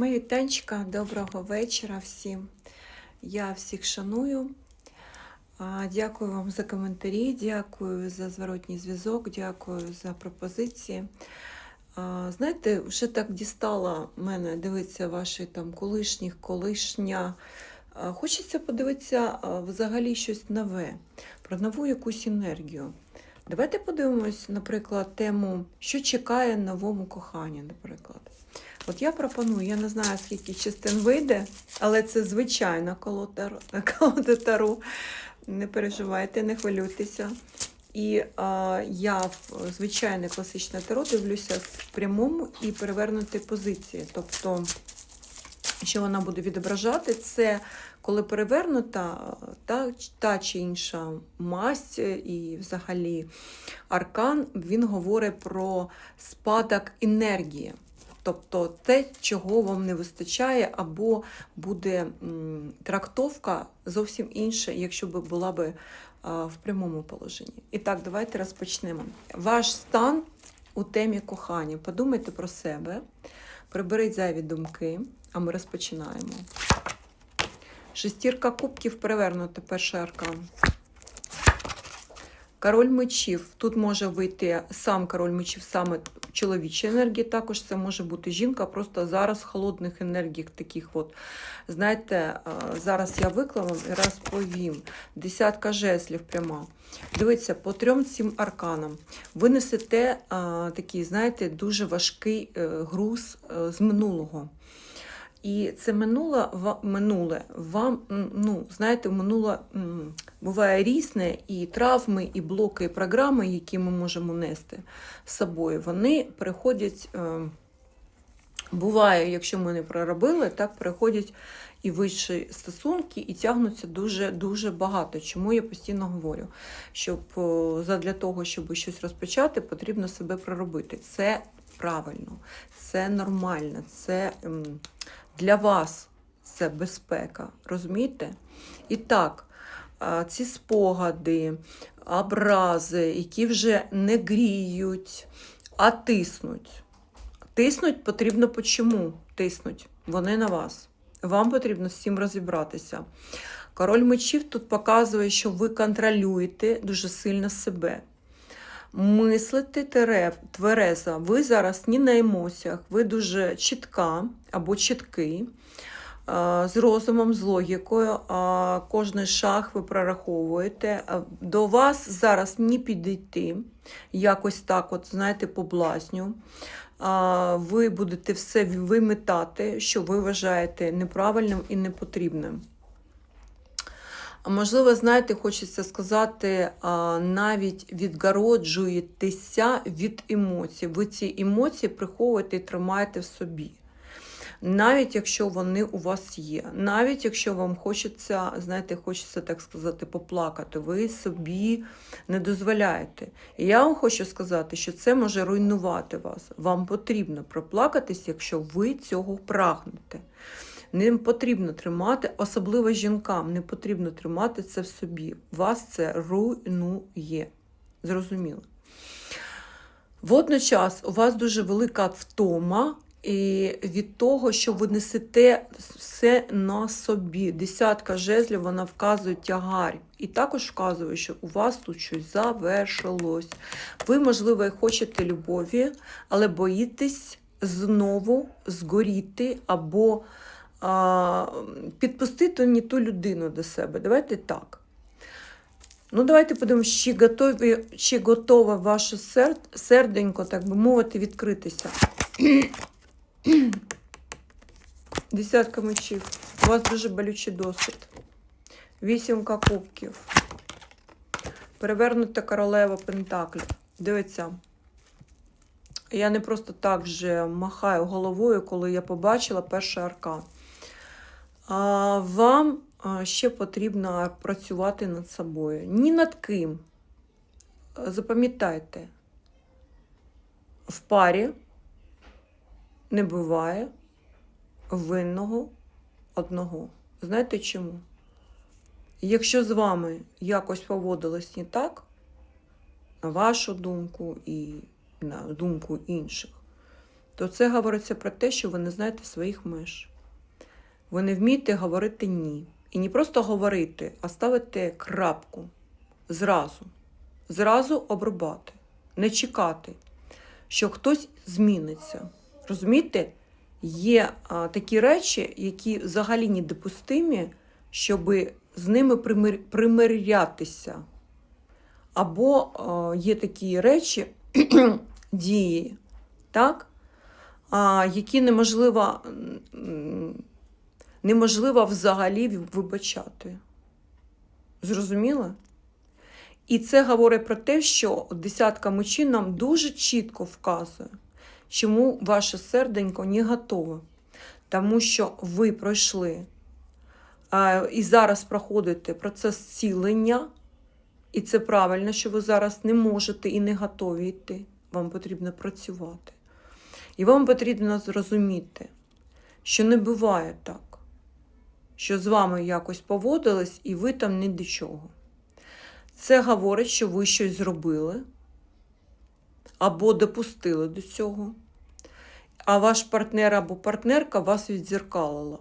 Мої танчика, доброго вечора всім. Я всіх шаную. Дякую вам за коментарі, дякую за зворотній зв'язок, дякую за пропозиції. Знаєте, вже так дістала мене дивитися ваші там колишніх, колишня. Хочеться подивитися взагалі щось нове, про нову якусь енергію. Давайте подивимось, наприклад, тему, що чекає новому коханню, наприклад. От я пропоную, я не знаю, скільки частин вийде, але це звичайна колода Таро. Не переживайте, не хвилюйтеся. І а, я в звичайне класичне таро дивлюся в прямому і перевернутій позиції. Тобто, що вона буде відображати, це коли перевернута та, та чи інша масть і взагалі аркан, він говорить про спадок енергії. Тобто те, чого вам не вистачає, або буде трактовка зовсім інша, якщо б була б в прямому положенні. І так, давайте розпочнемо. Ваш стан у темі кохання. Подумайте про себе, приберіть зайві думки, а ми розпочинаємо. Шестірка кубків перевернута перший аркан. Король мечів. Тут може вийти сам король мечів, саме чоловічі енергії. Також це може бути жінка, просто зараз холодних енергій таких. от. Знаєте, зараз я виклав і розповім. Десятка жеслів пряма. Дивіться, по трьом цим арканам. Ви несете а, такий, знаєте, дуже важкий е, груз е, з минулого. І це минуле, минуле вам, ну, знаєте, минуле буває різне, і травми, і блоки, і програми, які ми можемо нести з собою, вони приходять, е, буває, якщо ми не проробили, так приходять і вищі стосунки, і тягнуться дуже-дуже багато. Чому я постійно говорю, що для того, щоб щось розпочати, потрібно себе проробити. Це правильно, це нормально, це для вас це безпека. Розумієте? І так, ці спогади, образи, які вже не гріють, а тиснуть. Тиснуть потрібно по чому? Тиснуть. Вони на вас. Вам потрібно з цим розібратися. Король мечів тут показує, що ви контролюєте дуже сильно себе. Мислити твереза, ви зараз ні на емоціях, ви дуже чітка або чіткий, з розумом, з логікою, кожний шаг ви прораховуєте. До вас зараз ні підійти, якось так, от, знаєте, по блазню. Ви будете все вимітати, що ви вважаєте неправильним і непотрібним. Можливо, знаєте, хочеться сказати, навіть відгороджуєтеся від емоцій. Ви ці емоції приховуєте і тримаєте в собі. Навіть якщо вони у вас є, навіть якщо вам хочеться, знаєте, хочеться так сказати, поплакати, ви собі не дозволяєте. І я вам хочу сказати, що це може руйнувати вас. Вам потрібно проплакатись, якщо ви цього прагнете. Не потрібно тримати, особливо жінкам, не потрібно тримати це в собі. Вас це руйнує. Зрозуміло. Водночас у вас дуже велика втома і від того, що ви несете все на собі. Десятка жезлів вона вказує тягар. І також вказує, що у вас тут щось завершилось. Ви, можливо, і хочете любові, але боїтесь знову згоріти або а, підпустити не ту людину до себе. Давайте так. Ну, давайте подивимося, чи готові, чи готове ваше сер, серденько, так би мовити, відкритися. Десятка мечів. У вас дуже болючий досвід. Вісімка кубків. Перевернута королева Пентаклів. Дивіться. Я не просто так же махаю головою, коли я побачила перший аркан. Вам ще потрібно працювати над собою. Ні над ким. Запам'ятайте, в парі не буває винного одного. Знаєте чому? Якщо з вами якось поводилось не так, на вашу думку і на думку інших, то це говориться про те, що ви не знаєте своїх меж. Ви не вмієте говорити ні. І не просто говорити, а ставити крапку зразу. Зразу обрубати, не чекати, що хтось зміниться. Розумієте? Є а, такі речі, які взагалі недопустимі, щоб з ними примир... примирятися. Або а, є такі речі, дії, так? А, які неможливо, неможливо взагалі вибачати. Зрозуміло? І це говорить про те, що десятка мечів нам дуже чітко вказує, чому ваше серденько не готове. Тому що ви пройшли а, і зараз проходите процес зцілення, і це правильно, що ви зараз не можете і не готові йти. Вам потрібно працювати. І вам потрібно зрозуміти, що не буває так, що з вами якось поводились, і ви там ні до чого. Це говорить, що ви щось зробили або допустили до цього, а ваш партнер або партнерка вас відзеркалила.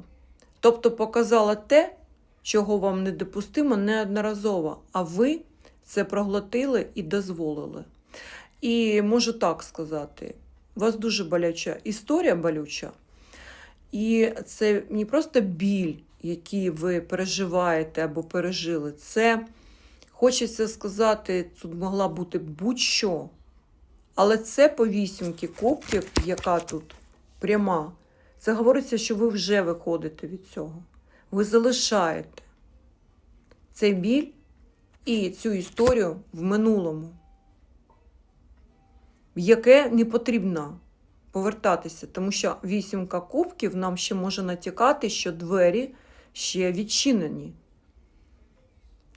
Тобто показала те, чого вам недопустимо неодноразово, а ви це проглотили і дозволили. І можу так сказати, у вас дуже боляча історія болюча, і це не просто біль, який ви переживаєте або пережили, це. Хочеться сказати, тут могла бути будь-що. Але це по вісімки кубків, яка тут пряма. Це говориться, що ви вже виходите від цього. Ви залишаєте цей біль і цю історію в минулому, яке не потрібно повертатися, тому що вісімка кубків нам ще може натякати, що двері ще відчинені.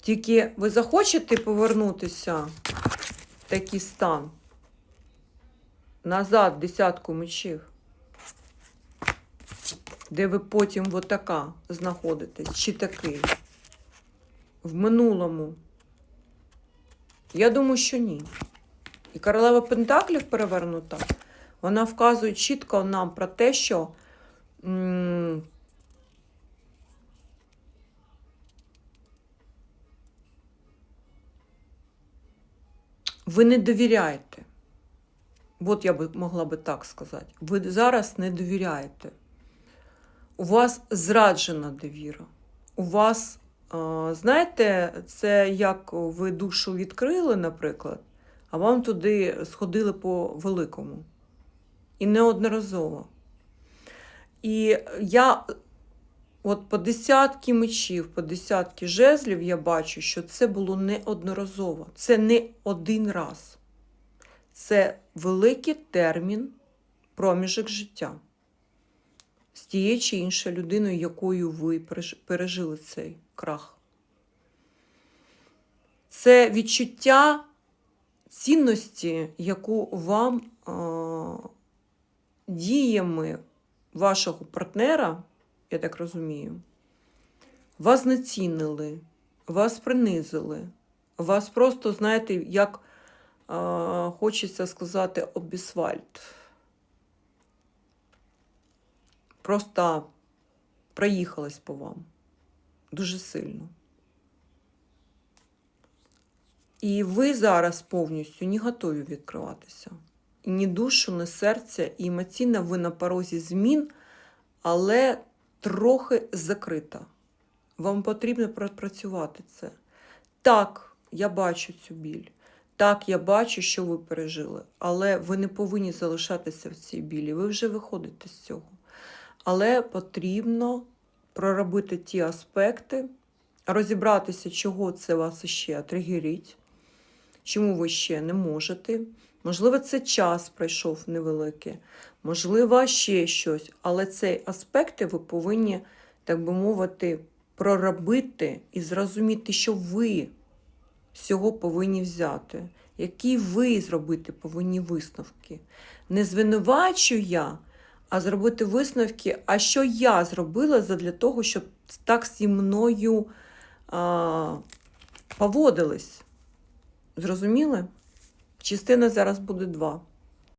Тільки ви захочете повернутися в такий стан назад десятку мечів, де ви потім отака знаходитесь, чи такий. В минулому. Я думаю, що ні. І королева Пентаклів перевернута, вона вказує чітко нам про те, що. Ви не довіряєте. От я би могла би так сказати. Ви зараз не довіряєте. У вас зраджена довіра. У вас, знаєте, це як ви душу відкрили, наприклад, а вам туди сходили по великому. І неодноразово. І я От по десятки мечів, по десятки жезлів я бачу, що це було неодноразово. Це не один раз. Це великий термін, проміжок життя з тією чи іншою людиною, якою ви пережили цей крах. Це відчуття цінності, яку вам е діями вашого партнера я так розумію. Вас знецінили, вас принизили, вас просто, знаєте, як а, хочеться сказати, обісвальт. Просто проїхалась по вам дуже сильно. І ви зараз повністю не готові відкриватися. І ні душу, ні серця, і емоційно ви на порозі змін, але трохи закрита. Вам потрібно пропрацювати це. Так, я бачу цю біль. Так, я бачу, що ви пережили, але ви не повинні залишатися в цій білі. Ви вже виходите з цього. Але потрібно проробити ті аспекти, розібратися, чого це вас ще тригерить, чому ви ще не можете. Можливо, це час пройшов невеликий, можливо, ще щось. Але цей аспекти ви повинні, так би мовити, проробити і зрозуміти, що ви всього повинні взяти, які ви зробити повинні висновки. Не звинувачу я, а зробити висновки, а що я зробила для того, щоб так зі мною а, поводились. Зрозуміли? Частина зараз буде два.